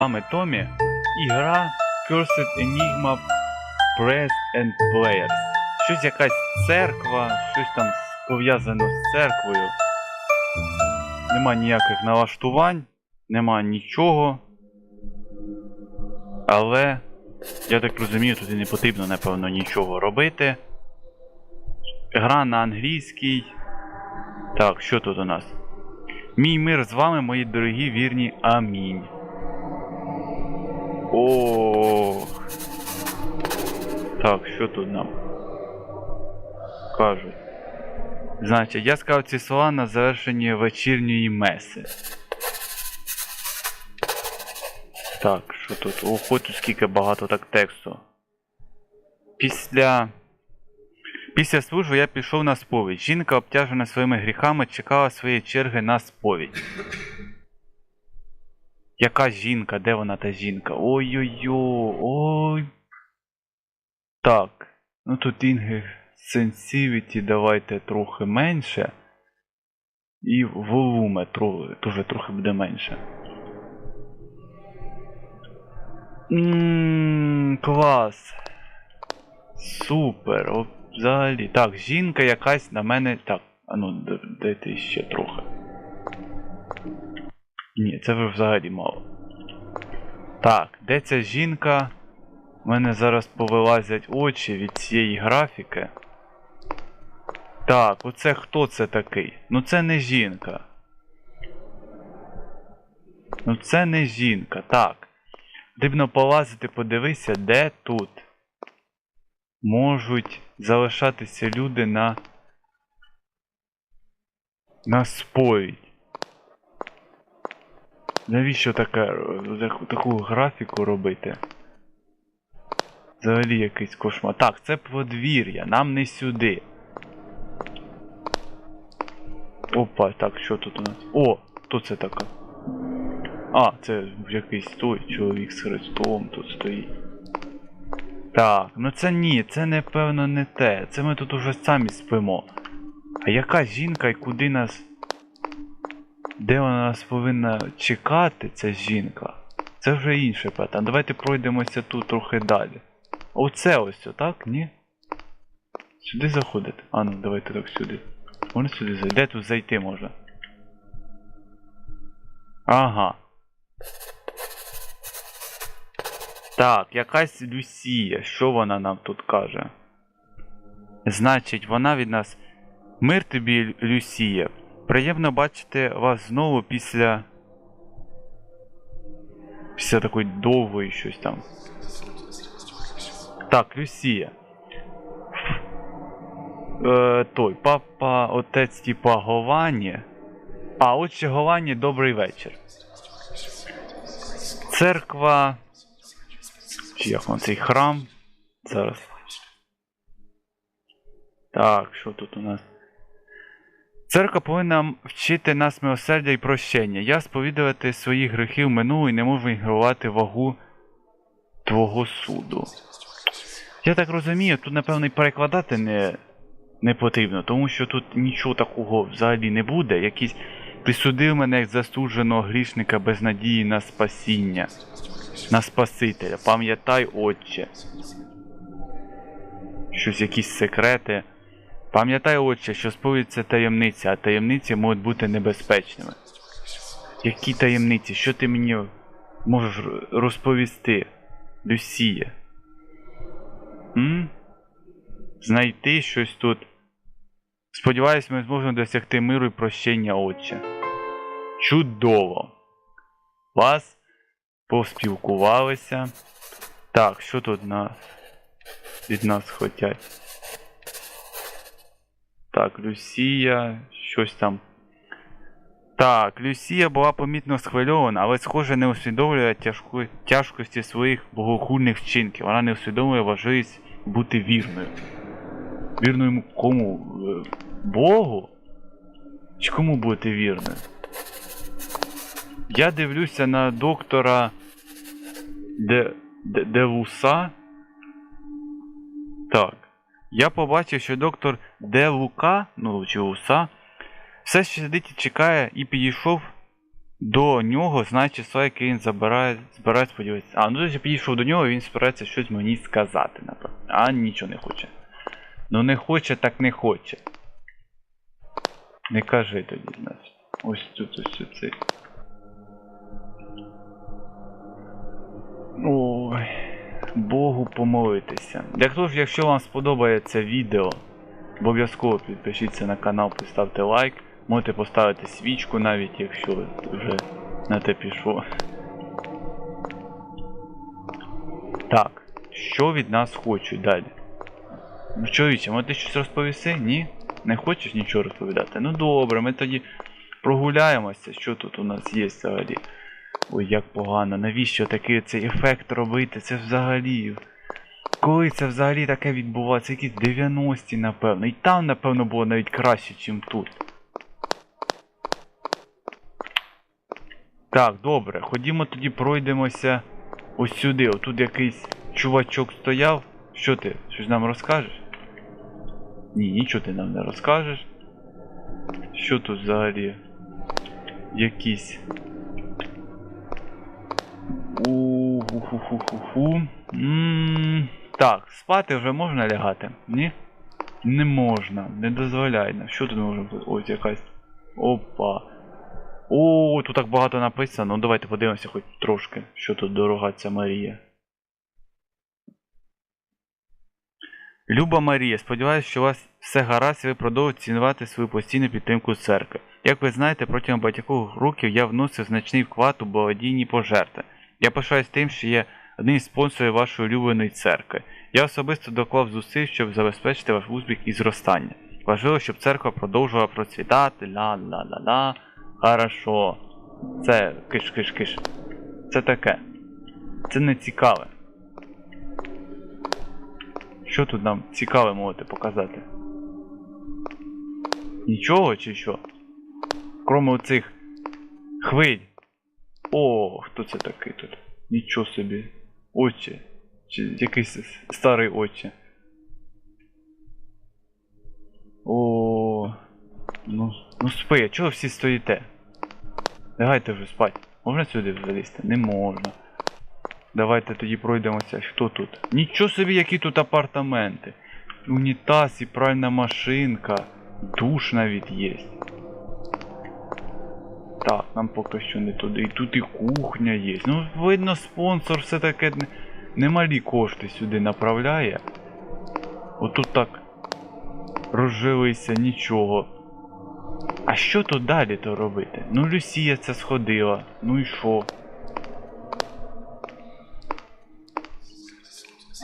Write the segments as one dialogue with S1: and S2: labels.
S1: вами Томі і гра Cursed Enigma Press and Players. Щось якась церква, щось там пов'язано з церквою. Нема ніяких налаштувань, нема нічого. Але, я так розумію, тут і не потрібно, напевно, нічого робити. Гра на англійській. Так, що тут у нас? Мій мир з вами, мої дорогі вірні. Амінь. Ох. Так, що тут нам? Кажуть. Значить, я сказав ці слова на завершенні вечірньої меси. Так, що тут? Ого, тут скільки багато так тексту. Після. Після служби я пішов на сповідь. Жінка, обтяжена своїми гріхами, чекала своєї черги на сповідь. Яка жінка? Де вона та жінка? Ой-ой-ой. Ой. Так. Ну тут інги сенсивіті давайте трохи менше. І волуме теж трохи буде менше. Ммм, клас. Супер. Взагалі. Так, жінка якась на мене. Так, а ну, дайте ще трохи. Ні, це вже взагалі мало. Так, де ця жінка? У мене зараз повилазять очі від цієї графіки. Так, оце хто це такий? Ну це не жінка. Ну це не жінка. Так. Дивно полазити, подивися, де тут можуть залишатися люди на. на сповідь. Навіщо таке, таку, графіку робити? Взагалі якийсь кошмар. Так, це подвір'я, нам не сюди. Опа, так, що тут у нас? О, хто це така? А, це якийсь той чоловік з хрестом тут стоїть. Так, ну це ні, це напевно не те. Це ми тут уже самі спимо. А яка жінка і куди нас. Де вона нас повинна чекати, ця жінка? Це вже інше питання. Давайте пройдемося тут трохи далі. Оце ось, так? Ні? Сюди заходити? А ну, давайте так сюди. Можна сюди зайти? Де тут зайти можна? Ага. Так, якась Люсія. Що вона нам тут каже? Значить, вона від нас. Мир тобі, Люсія. Приємно бачити вас знову після. Після такої довгої щось там. Так, Люсія. Е, той, папа, отець, типа Говані. А, отче Говані, добрий вечір. Церква. Чи як он цей храм? Зараз. Так, що тут у нас? Церква повинна вчити нас милосердя і прощення. Я сповідувати своїх гріхів минуло і не можу ігнорувати вагу твого суду. Я так розумію, тут, напевно, і перекладати не, не потрібно, тому що тут нічого такого взагалі не буде. Якийсь присудив мене як засудженого грішника без надії на спасіння, на Спасителя. Пам'ятай, Отче. Щось якісь секрети. Пам'ятай, Отче, що сповідь це таємниця, а таємниці можуть бути небезпечними. Які таємниці? Що ти мені можеш розповісти, Люсія? М? Знайти щось тут. Сподіваюсь, ми зможемо досягти миру і прощення, Отче. Чудово! Вас поспілкувалися. Так, що тут на... від нас хотять? Так, Люсія, щось там. Так, Люсія була помітно схвильована, але, схоже, не усвідомлює тяжку... тяжкості своїх богохульних вчинків. Вона не усвідомлює важливість бути вірною. Вірною кому? Е, Богу? Чи кому бути вірною? Я дивлюся на доктора. Де... Девуса. Так. Я побачив, що доктор Де Лука, ну чи Луса, все ще сидить і чекає і підійшов до нього знає число, яке він забирає, збирає сподіватися. А, ну я підійшов до нього, і він збирається щось мені сказати, напевно. А нічого не хоче. Ну не хоче, так не хоче. Не кажи тоді, значить. Ось тут ось тут цей. Ой, Богу помолитися. Як тож, якщо вам сподобається відео, обов'язково підпишіться на канал, поставте лайк. Можете поставити свічку навіть, якщо вже на те пішло. Так, що від нас хочуть далі? Ну, чоловіче, може ти щось розповіси? Ні? Не хочеш нічого розповідати? Ну добре, ми тоді прогуляємося, що тут у нас є взагалі. Ой, як погано, навіщо такий цей ефект робити? Це взагалі. Коли це взагалі таке відбувається? Якісь 90-ті, напевно. І там, напевно, було навіть краще, ніж тут. Так, добре, ходімо тоді пройдемося ось сюди. Отут якийсь чувачок стояв. Що ти? Щось нам розкажеш? Ні, нічого ти нам не розкажеш. Що тут взагалі? Якісь. У-ху-ху-ху-ху. М, Так, спати вже можна лягати? Ні? Не можна, не дозволяй нам. Що тут можна бути? Ось якась. Опа. О, тут так багато написано. Ну давайте подивимося хоч трошки, що тут дорога ця Марія. Люба Марія, сподіваюся, що у вас все гаразд і ви продовжуєте цінувати свою постійну підтримку церкви. Як ви знаєте, протягом багатьох років я вносив значний вклад у благодійні пожертви. Я пишаюсь тим, що є одним з спонсорів вашої улюбленої церкви. Я особисто доклав зусиль, щоб забезпечити ваш успіх і зростання. Важливо, щоб церква продовжувала процвітати, ла-ла-ла-ла. Хорошо. Це киш-киш-киш. Це таке. Це не цікаве. Що тут нам цікаве можете показати? Нічого чи що? Кроме оцих хвиль. О, хто це такий тут? Нічого собі. Очі. Чи якийсь старий очі. О, ну, ну спи, чого всі стоїте? Лягайте вже спать. Можна сюди залізти? Не можна. Давайте тоді пройдемося. Хто тут? Нічого собі, які тут апартаменти. Унітаз і пральна машинка. Душ навіть є. Так, нам поки що не туди. І тут і кухня є. Ну, видно, спонсор все таке немалі кошти сюди направляє. Отут так розжилися, нічого. А що тут далі то робити? Ну Люсія це сходила. Ну і що?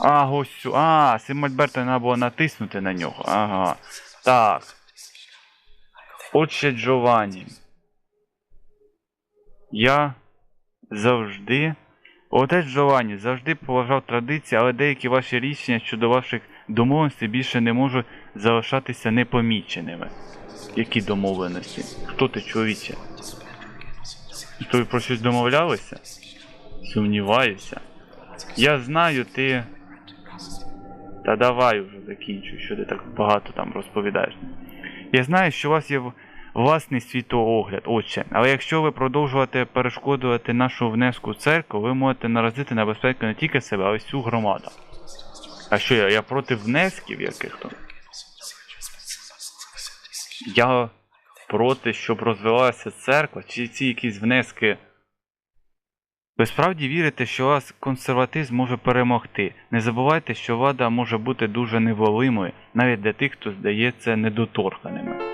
S1: А, сю. А, Симальберта треба було натиснути на нього. Ага. Так. Отче Джованні. Я завжди. Отець Джованні завжди поважав традиції, але деякі ваші рішення щодо ваших домовленостей більше не можуть залишатися непоміченими. Які домовленості? Хто ти, чоловіче? То ви про щось домовлялися? Сумніваюся. Я знаю, ти. Та давай вже закінчуй, що ти так багато там розповідаєш. Я знаю, що у вас є власний світоогляд, отче, але якщо ви продовжувати перешкодувати нашу внеску церкву, ви можете наразити на безпеку не тільки себе, а й всю громаду. А що я? Я проти внесків яких-то? Я проти, щоб розвивалася церква, чи ці якісь внески. Ви справді вірите, що вас консерватизм може перемогти. Не забувайте, що влада може бути дуже неволимою, навіть для тих, хто здається недоторканими.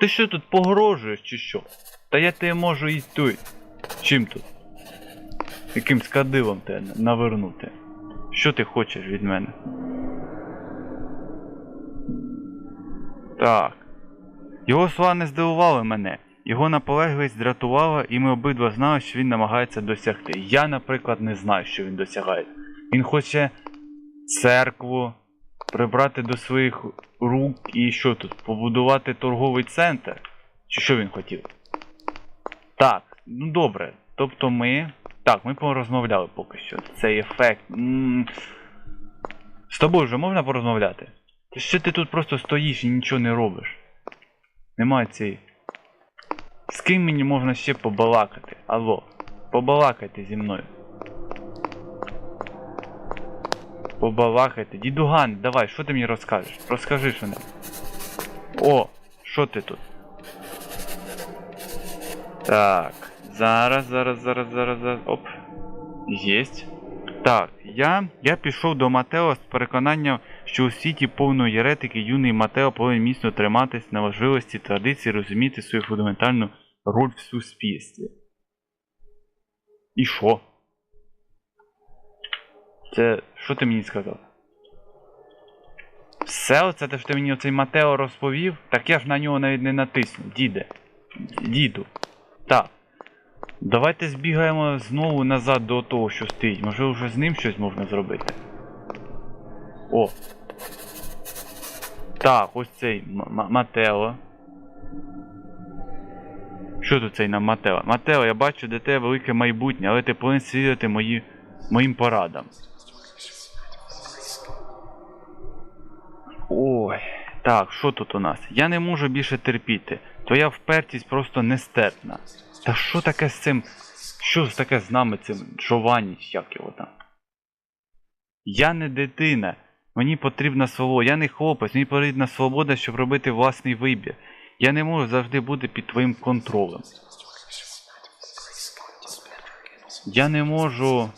S1: Ти що тут погрожуєш чи що? Та я тебе можу і той. Чим тут? Яким скадилом тебе навернути? Що ти хочеш від мене? Так. Його слова не здивували мене. Його наполегливість дратувала, і ми обидва знали, що він намагається досягти. Я, наприклад, не знаю, що він досягає. Він хоче церкву прибрати до своїх рук і що тут? Побудувати торговий центр? Чи що він хотів? Так, ну добре. Тобто ми. Так, ми порозмовляли поки що. Цей ефект. м З тобою вже можна порозмовляти? Ти що ти тут просто стоїш і нічого не робиш? Немає цієї З ким мені можна ще побалакати? Алло, побалакайте зі мною. Побалакайте. Дідуган, давай, що ти мені розкажеш? Розкажи що. О, що ти тут? Так, зараз, зараз, зараз, зараз, зараз. Оп. Єсть. Так, я, я пішов до Матео з переконанням, що у світі повної єретики юний Матео повинен міцно триматись на важливості традиції, розуміти свою фундаментальну роль в суспільстві. І що? Це що ти мені сказав? Все оце те, що ти мені оцей Матео розповів, так я ж на нього навіть не натисну. Діде. Діду. Так. Давайте збігаємо знову назад до того, що стоїть. Може вже з ним щось можна зробити. О. Так, ось цей Матео. Що тут цей нам Матео? Матео, я бачу, де тебе велике майбутнє, але ти повинен слідувати мої... моїм порадам. Ой. Так, що тут у нас? Я не можу більше терпіти. Твоя впертість просто нестерпна. Та що таке з цим? Що ж таке з нами цим Джованні, як його там? Я не дитина. Мені потрібна свобода. Я не хлопець, мені потрібна свобода, щоб робити власний вибір. Я не можу завжди бути під твоїм контролем. Я не можу.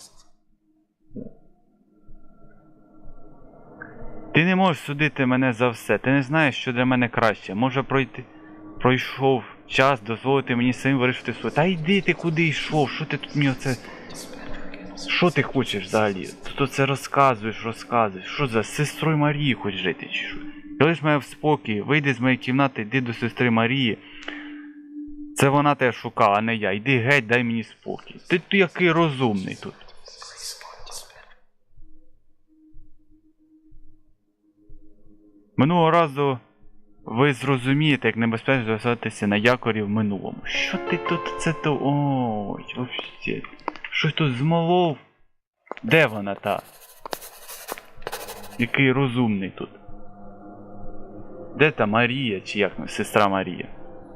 S1: Ти не можеш судити мене за все. Ти не знаєш, що для мене краще. Може пройти. Пройшов час дозволити мені самим вирішити своє. Та йди ти куди йшов? Що ти тут мені оце. Що ти хочеш взагалі? Ти це розказуєш, розказуєш. Що за сестрою Марії хочеш жити чи що? Ж мене в спокій, вийди з моєї кімнати, йди до сестри Марії. Це вона тебе шукала, а не я. Йди геть, дай мені спокій. Ти, ти який розумний тут. Минулого разу ви зрозумієте, як небезпечно залишатися на якорі в минулому. Що ти тут це то. Ой, вообще. Щось тут змолов. Де вона та? Який розумний тут. Де та Марія, чи як сестра Марія?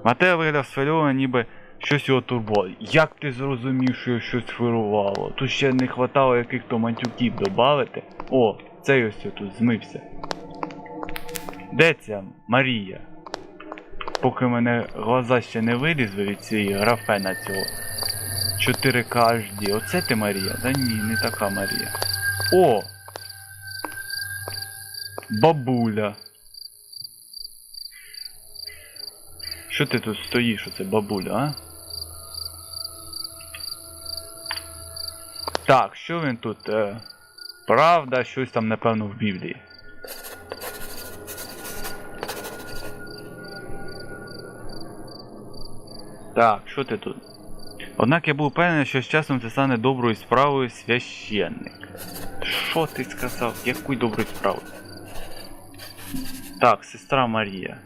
S1: Матео виглядав схвильовано, ніби щось його турбувало. Як ти зрозумів, що його щось хвилювало? Тут ще не хватало яких-то мантюків додати. О, цей ось тут змився. Де ця Марія? Поки мене глаза ще не вилізли від цієї графена цього 4К HD. Оце ти Марія? Та ні, не така Марія. О! Бабуля. Що ти тут стоїш, оце бабуля, а? Так, що він тут? Е, правда, щось там, напевно, в Біблії. Так, що ти тут? Однак я був впевнений, що з часом це стане доброю справою священник. Що ти сказав? Яку доброю справою? Так, сестра Марія.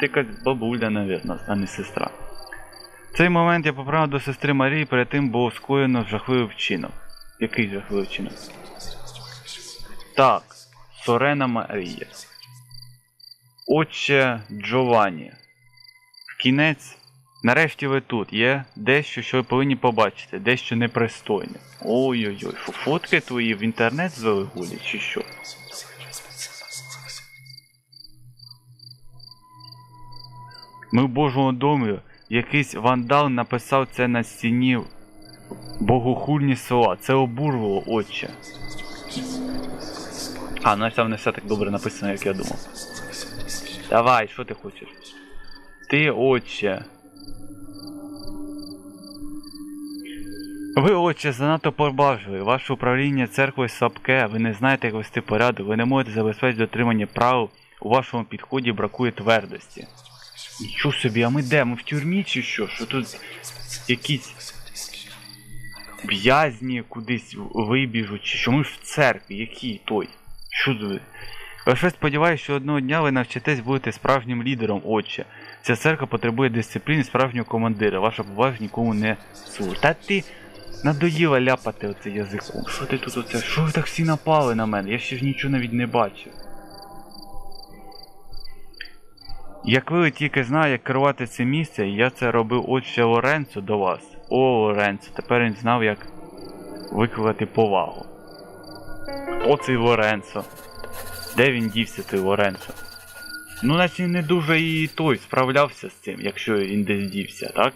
S1: Ти якась бабуля, навірно, а не сестра. В цей момент я поправив до сестри Марії, перед тим було скоєно жахливий вчинок. Який жахливий вчинок? Так, Сорена Марія. Отче Джованні. В кінець. Нарешті ви тут. Є дещо, що ви повинні побачити, дещо непристойне. Ой-ой-ой, фотки твої в інтернет звели гулі, чи що? Ми в Божому домі, якийсь вандал написав це на стіні богохульні слова. Це обурвало отче. А, ну там не все так добре написано, як я думав. Давай, що ти хочеш? Ти, отче. Ви, отче, занадто побажливі. Ваше управління церквою слабке, ви не знаєте, як вести порядок, ви не можете забезпечити дотримання прав, у вашому підході бракує твердості. Нічого собі, а ми де? Ми в тюрмі чи що? Що тут якісь в'язні кудись вибіжуть, чи що ми ж в церкві, який той? Що ви? Лише сподіваюся, що одного дня ви навчитесь бути справжнім лідером, отче. Ця церква потребує дисципліни справжнього командира. Ваша повага нікому не сур. Та ти надоїла ляпати оце язиком. Що ти тут оце? Що ви так всі напали на мене? Я ще ж нічого навіть не бачив. Як ви тільки знаєте, як керувати цим місцем, я це робив от ще Лоренцо до вас. О, Лоренцо, тепер він знав, як викликати повагу. Хто цей Лоренцо? Де він дівся, цей Лоренцо? Ну, наче не дуже і той справлявся з цим, якщо він десь дівся, так?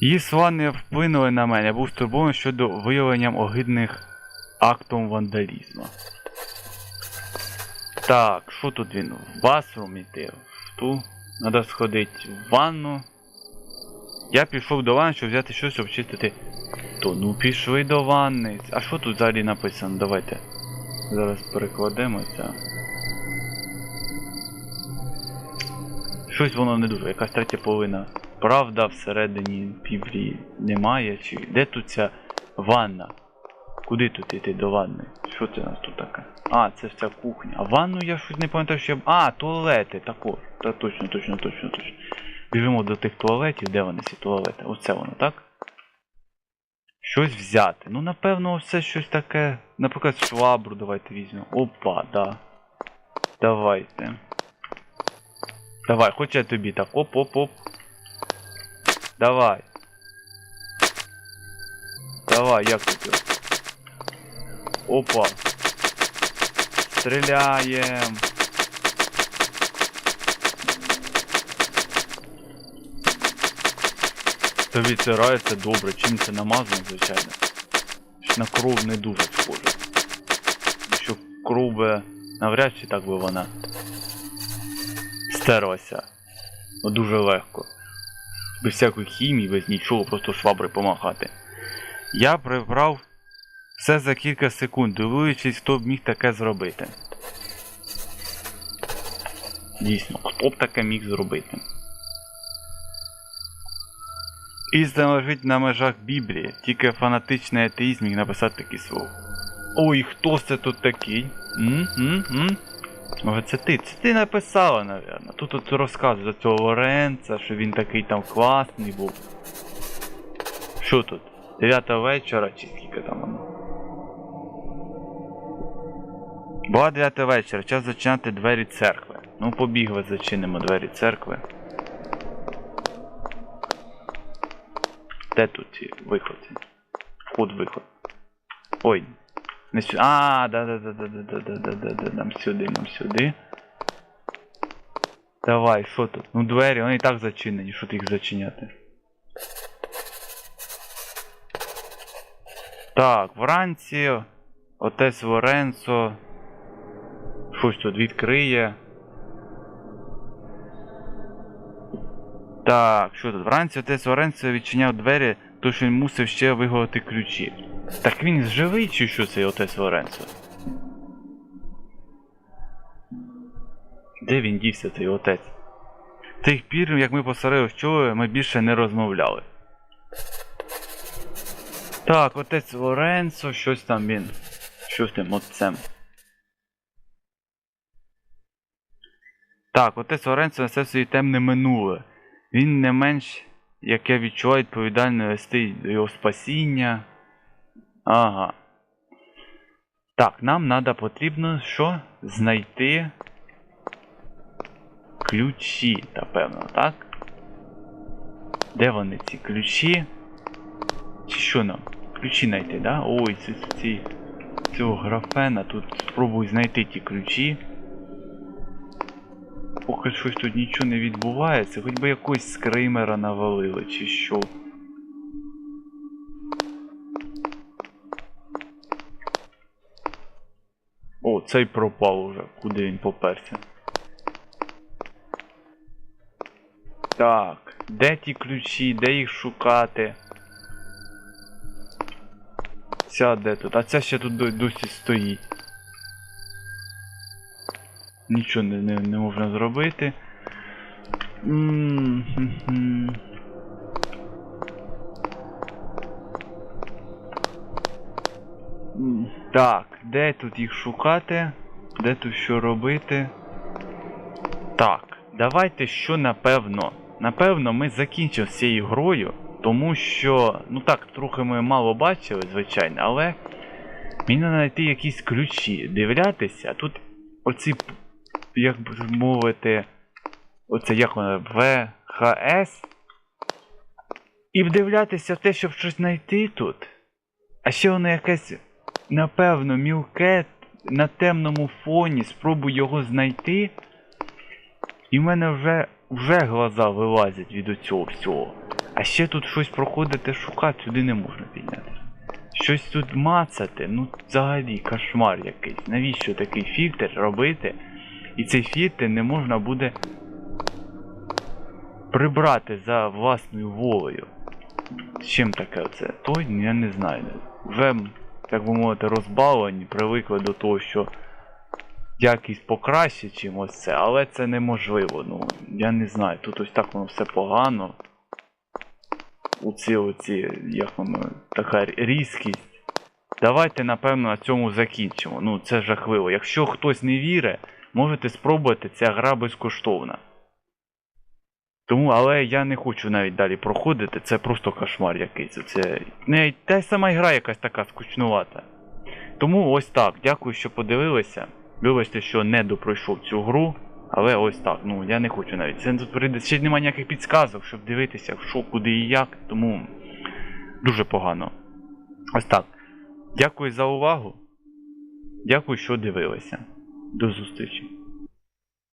S1: Її слова не вплинули на мене, був стурбований щодо виявлення огидних актом вандалізму. Так, що тут він? В басрум іти? Ту? Надо сходити в ванну. Я пішов до ванни, щоб взяти щось, щоб чистити. То ну пішли до ванни. А що тут взагалі написано? Давайте. Зараз перекладемо це. Щось воно не дуже, якась третя половина. Правда, всередині Біблії немає. Чи де тут ця ванна? Куди тут йти до ванни? Що це у нас тут таке? А, це вся кухня. А ванну я щось не пам'ятаю, що я. А, туалети, також. Та точно, точно, точно, точно. Біжимо до тих туалетів, де вони ці туалети? Оце воно, так? Щось взяти. Ну, напевно, все щось таке. Наприклад, швабру давайте візьмемо. Опа, да. Давайте. Давай, хоч я тобі так. Оп-оп-оп. Давай. Давай, як тобі? Опа. Стреляем. Тобі це рається добре, чим це намазано, звичайно. На кров не дуже схоже. Що кров би навряд чи так би вона стерлася. Ну дуже легко. Без всякої хімії, без нічого, просто швабри помахати. Я прибрав все за кілька секунд, дивуючись, хто б міг таке зробити. Дійсно, хто б таке міг зробити? Істина лежить на межах Біблії, тільки фанатичний атеїзм міг написати такі слова. Ой, хто це тут такий? М? Може це ти? Це ти написала, напевно. Тут тут розказує за цього Лоренца, що він такий там класний був. Що тут? 9 вечора чи скільки там воно? Була 9 вечора, час зачиняти двері церкви. Ну, побігли, зачинимо двері церкви. Де тут ці виходи? Вход-виход. Ой. Не сюди. А, да, да, да, да, да, да, да, да, да, да, нам сюди, нам сюди. Давай, що тут? Ну двері, вони і так зачинені, що ти їх зачиняти? Так, вранці отець Лоренцо щось тут відкриє. Так, що тут? Вранці отець Лоренцо відчиняв двері, то що він мусив ще вигадати ключі. Так він живий чи що цей отець Лоренцо? Де він дівся цей отець? Тих пір, як ми посварили вчора, ми більше не розмовляли. Так, отець Лоренцо, щось там він. Що з тим отцем? Так, отець Лоренцо несе своє темне минуле. Він не менш, як я відчуваю, відповідально вести до його спасіння. Ага. Так, нам треба потрібно що? Знайти ключі, напевно, так? Де вони ці ключі? Чи що нам? Ключі знайти, да? Ой, ці, ці, цього графена. Тут спробуй знайти ті ключі. Поки щось тут нічого не відбувається, хоч би якогось скримера навалили, чи що. О, цей пропав уже. Куди він поперся? Так, де ті ключі, де їх шукати? Ця де тут? А ця ще тут досі стоїть. Нічого не, не, не можна зробити. М. М, Так, де тут їх шукати? Де тут що робити? Так, давайте що напевно. Напевно, ми закінчимо цією грою, тому що, ну так, трохи ми мало бачили, звичайно, але мені треба знайти якісь ключі, дивлятися. Тут оці як би мовити, оце як воно, ВХС. І вдивлятися в те, щоб щось знайти тут. А ще воно якесь, напевно, мілке на темному фоні, спробую його знайти. І в мене вже, вже глаза вилазять від цього всього. А ще тут щось проходити шукати, сюди не можна підняти. Щось тут мацати, ну взагалі кошмар якийсь. Навіщо такий фільтр робити? І цей фільтр не можна буде прибрати за власною волею. З чим таке це? Той, я не знаю. Вже, так би мовити, розбалені, привикли до того, що якість покраще, чим це, але це неможливо. Ну, я не знаю. Тут ось так воно все погано. Оці оці, як воно, така різкість. Давайте, напевно, на цьому закінчимо. Ну, це жахливо. Якщо хтось не вірить, можете спробувати, ця гра безкоштовна. Тому, але я не хочу навіть далі проходити, це просто кошмар якийсь. Це не та сама гра якась така скучнувата. Тому ось так. Дякую, що подивилися. Вибачте, що не допройшов цю гру. Але ось так, ну я не хочу навіть. Це тут прийде. Ще немає ніяких підсказок, щоб дивитися, що, куди і як, тому дуже погано. Ось так. Дякую за увагу. Дякую, що дивилися. До зустрічі.